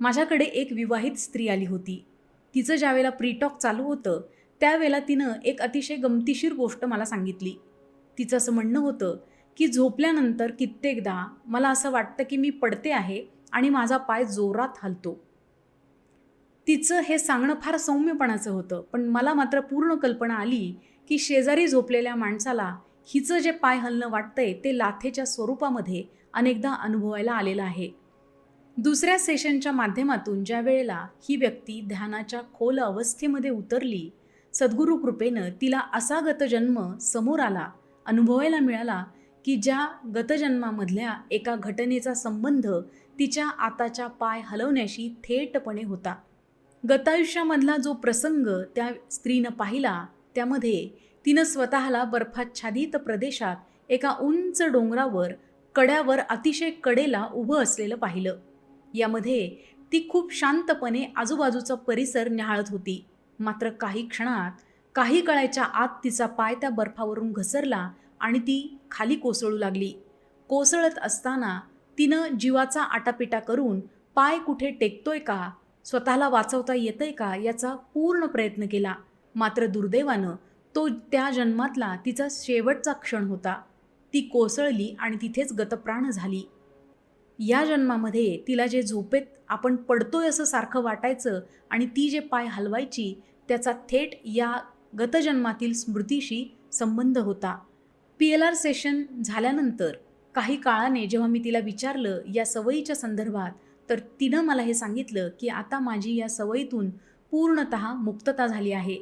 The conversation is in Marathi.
माझ्याकडे एक विवाहित स्त्री आली होती. तिचं ज्यावेळेला प्रीटॉक चालू होतं त्यावेळेला तिनं एक अतिशय गमतीशीर गोष्ट मला सांगितली. तिचं असं म्हणणं होतं की झोपल्यानंतर कित्येकदा मला असं वाटतं की मी पडते आहे आणि माझा पाय जोरात हलतो. तिचं हे सांगणं फार सौम्यपणाचं होतं पण मला मात्र पूर्ण कल्पना आली की शेजारी झोपलेल्या माणसाला हिचं जे पाय हलणं वाटतंय ते लाथेच्या स्वरूपामध्ये अनेकदा अनुभवायला आलेलं आहे. दुसऱ्या सेशनच्या माध्यमातून ज्या वेळेला ही व्यक्ती ध्यानाच्या खोल अवस्थेमध्ये उतरली सद्गुरू कृपेनं तिला असा गतजन्म समोर आला अनुभवायला मिळाला की ज्या गतजन्मामधल्या एका घटनेचा संबंध तिच्या आताच्या पाय हलवण्याशी थेटपणे होता. गतायुष्यामधला जो प्रसंग त्या स्त्रीनं पाहिला त्यामध्ये तिनं स्वतःला बर्फाच्छादित प्रदेशात एका उंच डोंगरावर कड्यावर अतिशय कडेला उभं असलेलं पाहिलं. यामध्ये ती खूप शांतपणे आजूबाजूचा परिसर न्याहाळत होती. मात्र काही क्षणात काही कळायच्या आत तिचा पाय त्या बर्फावरून घसरला आणि ती खाली कोसळू लागली. कोसळत असताना तिनं जीवाचा आटापिटा करून पाय कुठे टेकतोय का स्वतःला वाचवता येतंय का याचा पूर्ण प्रयत्न केला. मात्र दुर्दैवानं तो त्या जन्मातला तिचा शेवटचा क्षण होता. ती कोसळली आणि तिथेच गतप्राण झाली. या जन्मामध्ये तिला जे झोपेत आपण पडतोय असं सारखं वाटायचं आणि ती जे पाय हलवायची त्याचा थेट या गतजन्मातील स्मृतीशी संबंध होता. पी एल आर सेशन झाल्यानंतर काही काळाने जेव्हा मी तिला विचारलं या सवयीच्या संदर्भात तर तिनं मला हे सांगितलं की आता माझी या सवयीतून पूर्णत मुक्तता झाली आहे.